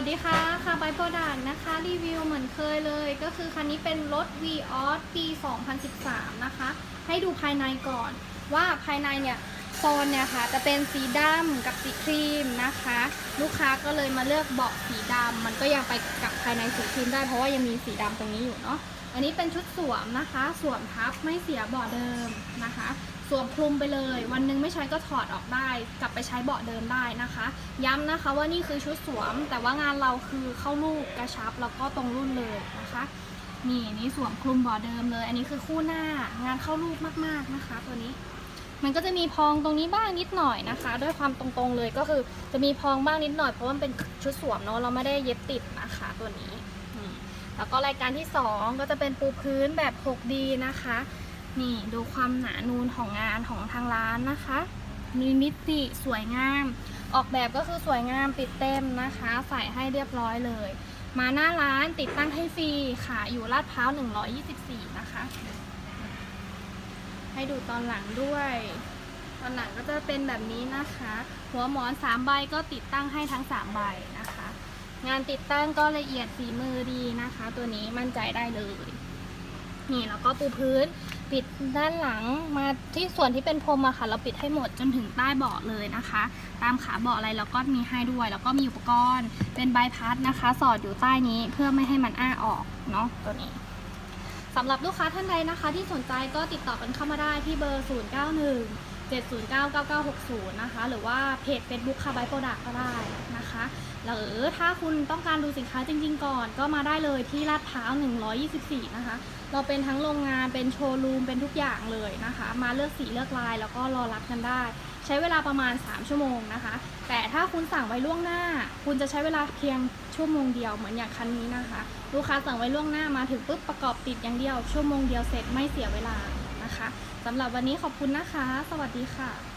วัสดีค่ะ ค่ะไบโปรดักนะคะ รีวิวเหมือนเคยเลย ก็คือคันนี้เป็นรถ v ีออสปี 2013 นะคะ ให้ดูภายในก่อน ว่าภายในเนี่ยโซนเนี่ยค่ะ จะเป็นสีดำกับสีครีมนะคะ ลูกค้าก็เลยมาเลือกเบาะสีดำมันก็ยังไปกับภายในสีครีมได้เพราะว่ายังมีสีดำตรงนี้อยู่เนาะ อันนี้เป็นชุดสวมนะคะ สวมทับไม่เสียเบาะเดิมนะคะ สวมคลุมไปเลย วันหนึงไม่ใช้ก็ถอดออกได้ กลับไปใช้เบาะเดิมได้นะคะ ย้ำนะคะว่านี่คือชุดสวม แต่ว่างานเราคือเข้าลูกกระชับแล้วก็ตรงรุ่นเลยนะคะนี่นี่สวมคลุมเบาะเดิมเลย อันนี้คือคู่หน้างานเข้าลูกมากๆนะคะ ตัวนี้ มันก็จะมีพองตรงนี้บ้างนิดหน่อยนะคะ ด้วยความตรงๆเลยก็คือจะมีพองบ้างนิดหน่อยเพราะว่ามันเป็นชุดสวมเนาะเราไม่ได้เย็บติดนะคะตัวนี้ แล้วก็รายการที่ 2 ก็จะเป็นปูพื้นแบบ 6D นะคะ นี่ดูความหนานูนของงานของทางร้านนะคะ มีมิติสวยงาม ออกแบบก็คือสวยงามปิดเต็มนะคะ ใส่ให้เรียบร้อยเลย มาหน้าร้านติดตั้งให้ฟรีขายอยู่ลาดพร้าว 124 นะคะ ให้ดูตอนหลังด้วย ตอนหลังก็จะเป็นแบบนี้นะคะ หัวหมอน 3 ใบก็ติดตั้งให้ทั้ง 3 ใบนะคะ งานติดตั้งก็ละเอียดฝีมือดีนะคะ ตัวนี้มั่นใจได้เลย นี่แล้วก็ปูพื้นปิดด้านหลังมาที่ส่วนที่เป็นพรมอะค่ะ เราปิดให้หมดจนถึงใต้เบาะเลยนะคะ ตามขาเบาะอะไรเราก็มีให้ด้วย แล้วก็มีอุปกรณ์เป็นใบพัดนะคะ สอดอยู่ใต้นี้เพื่อไม่ให้มันอ้าออกเนาะตัวนี้สำหรับลูกค้าท่านใดนะคะ ที่สนใจก็ติดต่อกันเข้ามาได้ที่เบอร์ 091 709 9960 นะคะ หรือว่าเพจ Facebook คาบายโปรดักก็ได้นะคะหรือถ้าคุณต้องการดูสินค้าจริง ๆ ก่อน ก็มาได้เลยที่ลาดพร้าว 124 นะคะ เราเป็นทั้งโรงงานเป็นโชว์รูม เป็นทุกอย่างเลยนะคะ มาเลือกสีเลือกลายแล้วก็รอรับกันได้ ใช้เวลาประมาณ 3 ชั่วโมงนะคะ แต่ถ้าคุณสั่งไว้ล่วงหน้า คุณจะใช้เวลาเพียงชั่วโมงเดียวเหมือนอย่างคันนี้นะคะ ลูกค้าสั่งไว้ล่วงหน้ามาถึงปุ๊บประกอบติดอย่างเดียว ชั่วโมงเดียวเสร็จไม่เสียเวลา นะคะสำหรับวันนี้ขอบคุณนะคะ สวัสดีค่ะ